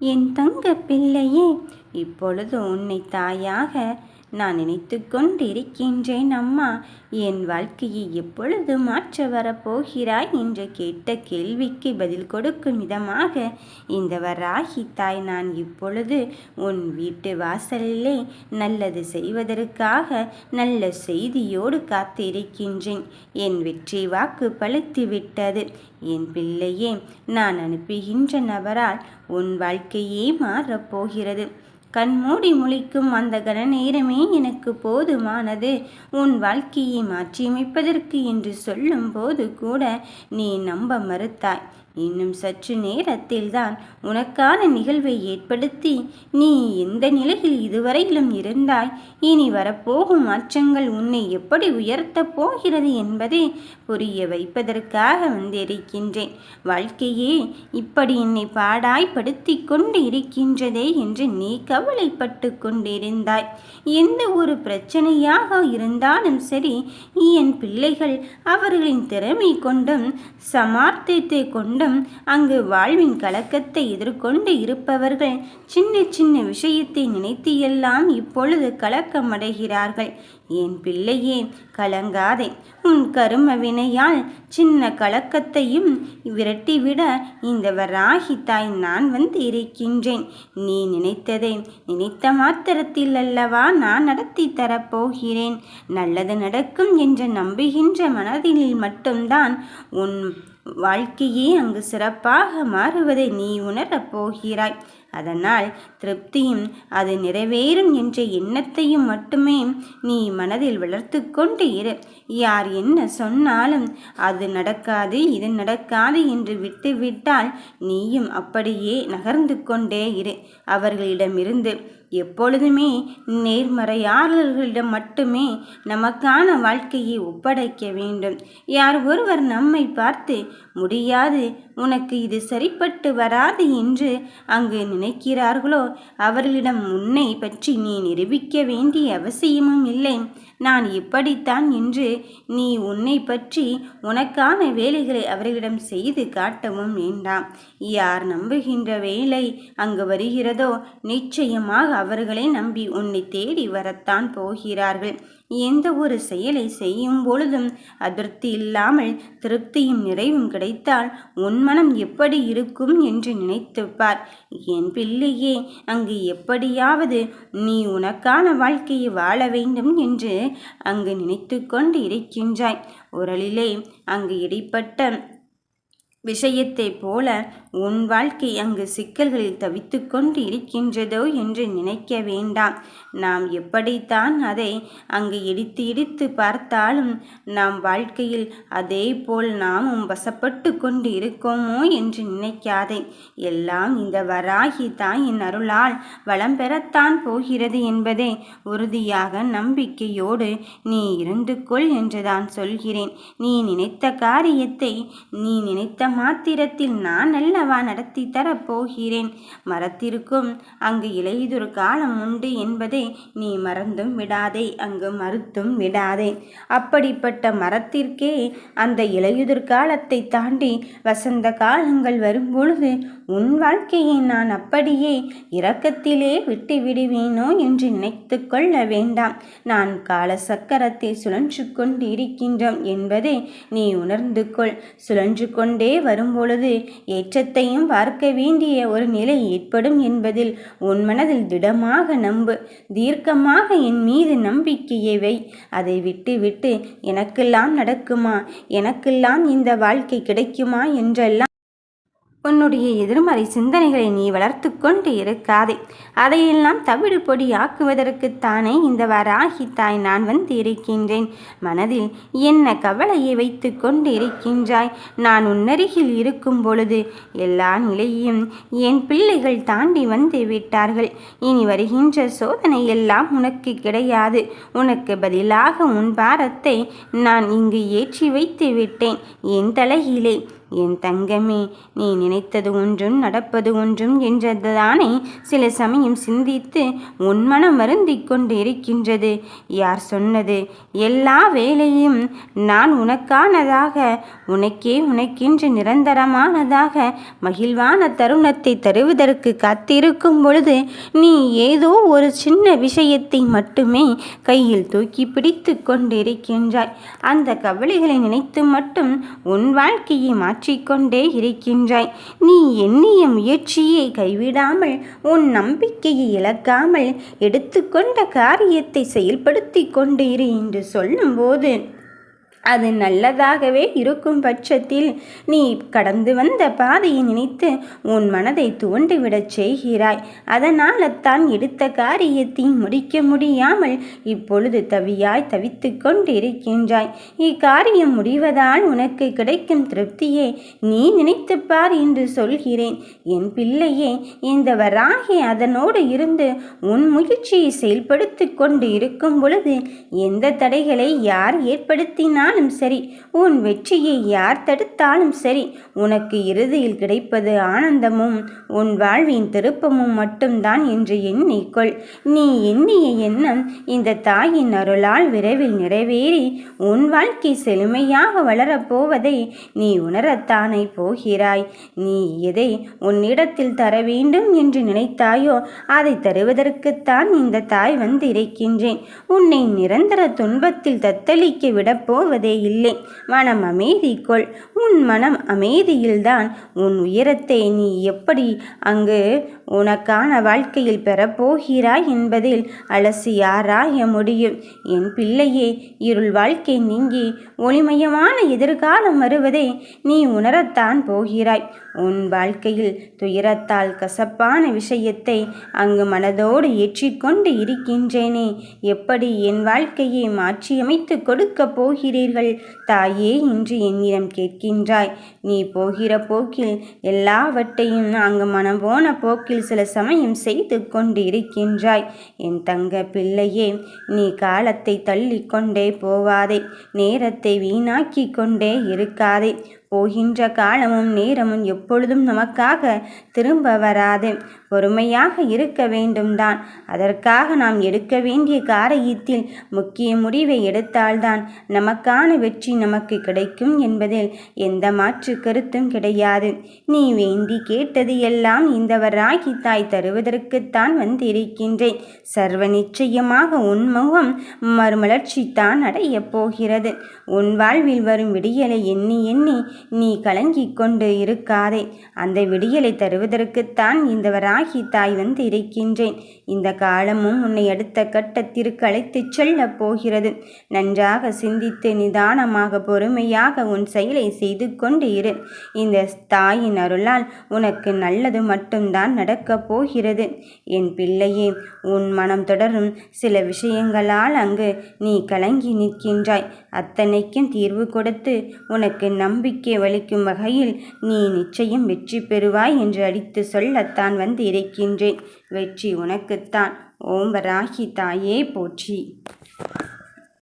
என் தங்க பிள்ளையே இப்பொழுது உன்னை தாயாக நான் நினைத்து கொண்டிருக்கின்றேன் அம்மா. என் வாழ்க்கையை எப்பொழுது மாற்ற வரப்போகிறாய் என்று கேட்ட கேள்விக்கு பதில் கொடுக்கும் விதமாக இந்த வராகி தாய் நான் இப்பொழுது உன் வீட்டு வாசலிலே நல்லது செய்வதற்காக நல்ல செய்தியோடு காத்திருக்கின்றேன். என் வெற்றி வாக்கு பழுத்து விட்டது. என் பிள்ளையே நான் அனுப்புகின்ற நபரால் உன் வாழ்க்கையே மாறப்போகிறது கண்மூடி முழிக்கும் அந்த கன நேரமே எனக்கு போதுமானது. உன் வாழ்க்கையை மாற்றியமைப்பதற்கு என்று சொல்லும்போது கூட நீ நம்ப மறுத்தாய். இன்னும் சற்று நேரத்தில்தான் உனக்கான நிகழ்வை ஏற்படுத்தி நீ எந்த நிலையில் இதுவரையிலும் இருந்தாய்? இனி வரப்போகும் மாற்றங்கள் உன்னை எப்படி உயர்த்தப் போகிறது என்பதை புரிய வைப்பதற்காக வந்திருக்கின்றேன். வாழ்க்கையே இப்படி என்னை பாடாய்படுத்தி கொண்டு இருக்கின்றதே என்று நீ கவலைப்பட்டு கொண்டிருந்தாய். எந்த ஒரு பிரச்சனையாக இருந்தாலும் சரி என் பிள்ளைகள் அவர்களின் திறமை கொண்டும் சமார்த்தத்தை கொண்டும் அங்கு வாழ்வின் கலக்கத்தை எதிர்கொண்டு இருப்பவர்கள் சின்ன சின்ன விஷயத்தை நினைத்து எல்லாம் இப்பொழுது கலக்கமடைகிறார்கள். என் பிள்ளையே கலங்காதே. உன் கரும வினையால் சின்ன கலக்கத்தையும் விரட்டிவிட இந்த வராகி தாய் நான் வந்து இருக்கின்றேன். நீ நினைத்ததை நினைத்த மாத்திரத்தில் அல்லவா நான் நடத்தி தரப்போகிறேன். நல்லது நடக்கும் என்று நம்புகின்ற மனதில் மட்டும்தான் உன் வாழ்க்கையே அங்கு சிறப்பாக மாறுவதை நீ உணரப் போகிறாய். அதனால் திருப்தியும் அது நிறைவேறும் என்ற எண்ணத்தையும் மட்டுமே நீ மனதில் வளர்த்து கொண்டு இரு. யார் என்ன சொன்னாலும் அது நடக்காது இது நடக்காது என்று விட்டுவிட்டால் நீயும் அப்படியே நகர்ந்து கொண்டே இரு. அவர்களிடமிருந்து எப்பொழுதுமே நேர்மறையாளர்களிடம் மட்டுமே நமக்கான வாழ்க்கையை ஒப்படைக்க வேண்டும். யார் ஒருவர் நம்மை பார்த்து முடியாது உனக்கு இது சரிப்பட்டு வராது என்று அங்கு நினைக்கிறார்களோ அவர்களிடம் உன்னை பற்றி நீ நிரூபிக்க வேண்டிய அவசியமும் இல்லை. நான் இப்படித்தான் என்று நீ உன்னை பற்றி உனக்கான வேலைகளை அவர்களிடம் செய்து காட்டவும் வேண்டாம். யார் நம்புகின்ற வேலை அங்கு வருகிறதோ நிச்சயமாக அவர்களை நம்பி உன்னை தேடி வரத்தான் போகிறார்கள். எந்த ஒரு செயலை செய்யும் பொழுதும் அதிருப்தி இல்லாமல் திருப்தியும் நிறைவும் கிடைத்தால் உன் மனம் எப்படி இருக்கும் என்று நினைத்துப்பார். என் பிள்ளையே அங்கு எப்படியாவது நீ உனக்கான வாழ்க்கையை வாழ வேண்டும் என்று அங்கு நினைத்து கொண்டு இருக்கின்றாய். உரலிலே அங்கு இடைப்பட்ட விஷயத்தைப் போல உன் வாழ்க்கை அங்கு சிக்கல்களில் தவித்து கொண்டு இருக்கின்றதோ என்று நினைக்க வேண்டாம். நாம் எப்படித்தான் அதை அங்கு இடித்து இடித்து பார்த்தாலும் நாம் வாழ்க்கையில் அதே போல் நாமும் வசப்பட்டு கொண்டு இருக்கோமோ என்று நினைக்காதே. எல்லாம் இந்த வராகி தாயின் அருளால் வளம் பெறத்தான் போகிறது என்பதை உறுதியாக நம்பிக்கையோடு நீ இருந்து கொள் என்று தான் சொல்கிறேன். நீ நினைத்த காரியத்தை நீ நினைத்த மாத்திரத்தில் நான் அல்லவா நடத்தி தரப்போகிறேன்? மரத்திற்கும் அங்கு இலையுதொரு காலம் உண்டு என்பதை நீ மறந்தும் விடாதே அங்கு மறுத்தும் விடாதே. அப்படிப்பட்ட மரத்திற்கே அந்த இலையுதிர் காலத்தை தாண்டி வசந்த காலங்கள் வரும்பொழுது உன் வாழ்க்கையை நான் அப்படியே இரக்கத்திலே விட்டு விடுவேனோ என்று நினைத்து கொள்ள வேண்டாம். நான் கால சக்கரத்தை சுழன்று கொண்டு இருக்கின்றோம் என்பதை நீ உணர்ந்து கொள். சுழன்று கொண்டே வரும்பொழுது ஏற்றத்தையும் பார்க்க வேண்டிய ஒரு நிலை ஏற்படும் என்பதில் உன் மனதில் திடமாக நம்பு. தீர்க்கமாக என் மீது நம்பிக்கையை வை. அதை விட்டு விட்டு எனக்கெல்லாம் நடக்குமா? எனக்கெல்லாம் இந்த வாழ்க்கை கிடைக்குமா? என்றெல்லாம் உன்னுடைய எதிர்மறை சிந்தனைகளை நீ வளர்த்து கொண்டு இருக்காதே. அதையெல்லாம் தவிடு பொடியாக்குவதற்குத்தானே இந்த வராகி தாய் நான் வந்து இருக்கின்றேன். மனதில் என்ன கவலையை வைத்து கொண்டு இருக்கின்றாய்? நான் உன்னருகில் இருக்கும் பொழுது எல்லா நிலையையும் என் பிள்ளைகள் தாண்டி வந்து விட்டார்கள். இனி வருகின்ற சோதனை எல்லாம் உனக்கு கிடையாது. உனக்கு பதிலாக உன் பாரத்தை நான் இங்கு ஏற்றி வைத்து விட்டேன். என் தலையிலே என் தங்கமே நீ நினைத்தது ஒன்றும் நடப்பது ஒன்றும் என்றதுதானே? சில சமயம் சிந்தித்து உன் மனம் வருந்திக் கொண்டு இருக்கின்றது. யார் சொன்னது? எல்லா வேலையும் நான் உனக்கானதாக உனக்கே உனக்கென்று நிரந்தரமானதாக மகிழ்வான தருணத்தை தருவதற்கு காத்திருக்கும் பொழுது நீ ஏதோ ஒரு சின்ன விஷயத்தை மட்டுமே கையில் தூக்கி பிடித்து கொண்டிருக்கின்றாய். அந்த கவலைகளை நினைத்து மட்டும் உன் வாழ்க்கையை மாற்றிக்கொண்டே இருக்கின்றாய். நீ எண்ணிய முயற்சியை கைவிடாமல் உன் நம்பிக்கையை இழக்காமல் எடுத்துக்கொண்ட காரியத்தை செயல்படுத்தி கொண்டு இரு என்று சொல்லும்போது அது நல்லதாகவே இருக்கும் பட்சத்தில் நீ கடந்து வந்த பாதையை நினைத்து உன் மனதை தூண்டிவிடச் செய்கிறாய். அதனால் தான் எடுத்த காரியத்தை முடிக்க முடியாமல் இப்பொழுது தவியாய் தவித்து கொண்டிருக்கின்றாய். இக்காரியம் முடிவதால் உனக்கு கிடைக்கும் திருப்தியே நீ நினைத்துப்பார் என்று சொல்கிறேன். என் பிள்ளையே இந்த வராகி அதனோடு இருந்து உன் முயற்சியை செயல்படுத்தி கொண்டு இருக்கும் பொழுது எந்த தடைகளை யார் ஏற்படுத்தினால் ஆனாலும் சரி உன் வெற்றியை யார் தடுத்தாலும் சரி உனக்கு இறுதியில் கிடைப்பது ஆனந்தமும் உன் வாழ்வின் திருப்பமும் மட்டும்தான் என்று எண்ணிக்கொள். நீ எண்ணிய எண்ணம் இந்த தாயின் அருளால் விரைவில் நிறைவேறி உன் வாழ்க்கை செழுமையாக வளரப்போவதை நீ உணரத்தானே போகிறாய். நீ எதை உன்னிடத்தில் தர வேண்டும் என்று நினைத்தாயோ அதை தருவதற்குத்தான் இந்த தாய் வந்து இருக்கின்றேன் உன்னை நிரந்தர துன்பத்தில் தத்தளிக்க விடப்போவதே போவதே இல்லை. மனம் அமைதிக்குள் உன் மனம் அமைதியில்தான் உன் உயரத்தை நீ எப்படி அங்கு உனக்கான வாழ்க்கையில் பெறப்போகிறாய் என்பதில் அலசி யாராய முடியும். என் பிள்ளையே இருள் வாழ்க்கை நீங்கி ஒளிமயமான எதிர்காலம் வருவதை நீ உணரத்தான் போகிறாய். உன் வாழ்க்கையில் துயரத்தால் கசப்பான விஷயத்தை அங்கு மனதோடு ஏற்றிக்கொண்டு இருக்கின்றேனே. எப்படி என் வாழ்க்கையை மாற்றியமைத்து கொடுக்கப் போகிறீர்கள்? தாயே என்று என்னிடம் கேட்கின்றாய். நீ போகிற போக்கில் எல்லாவற்றையும் அங்கு மனம் போன போக்கில் சில சமயம் செய்து கொண்டிருக்கின்றாய். என் தங்க பிள்ளையே நீ காலத்தை தள்ளி கொண்டே போவாதே நேரத்தை வீணாக்கி கொண்டே இருக்காதே. போகின்ற காலமும் நேரமும் எப்பொழுதும் நமக்காக திரும்ப வராது. பொறுமையாக இருக்க வேண்டும் தான். அதற்காக நாம் எடுக்க வேண்டிய காரியத்தில் முக்கிய முடிவை எடுத்தால்தான் நமக்கான வெற்றி நமக்கு கிடைக்கும் என்பதில் எந்த மாற்று கருத்தும் கிடையாது. நீ வேண்டி கேட்டது எல்லாம் இந்தவராகி தாய் தருவதற்குத்தான் வந்திருக்கின்றேன். சர்வ நிச்சயமாக உன் முகம் மறுமலர்ச்சி தான் அடையப் போகிறது. உன் வாழ்வில் வரும் விடியலை எண்ணி எண்ணி நீ கலங்கிக் கொண்டு இருக்காதே. அந்த விடியலை தருவதற்குத்தான் இந்த வராகி தாய் வந்து இருக்கின்றேன். இந்த காலமும் உன்னை அடுத்த கட்டத்திற்கு அழைத்துச் செல்லப் போகிறது. நன்றாக சிந்தித்து நிதானமாக பொறுமையாக உன் செயலை செய்து கொண்டு இரு. இந்த தாயின் அருளால் உனக்கு நல்லது மட்டும்தான் நடக்கப் போகிறது. என் பிள்ளையே உன் மனம் தொடரும் சில விஷயங்களால் அங்கு நீ கலங்கி நிற்கின்றாய். அத்தனைக்கும் தீர்வு கொடுத்து உனக்கு நம்பிக்கை நம்பிக்கை வலிக்கும் வகையில் நீ நிச்சயம் வெற்றி பெறுவாய் என்று அடித்து சொல்லத்தான் வந்து இருக்கின்றேன் வெற்றி உனக்குத்தான். ஓம் வராகி தாயே போற்றி.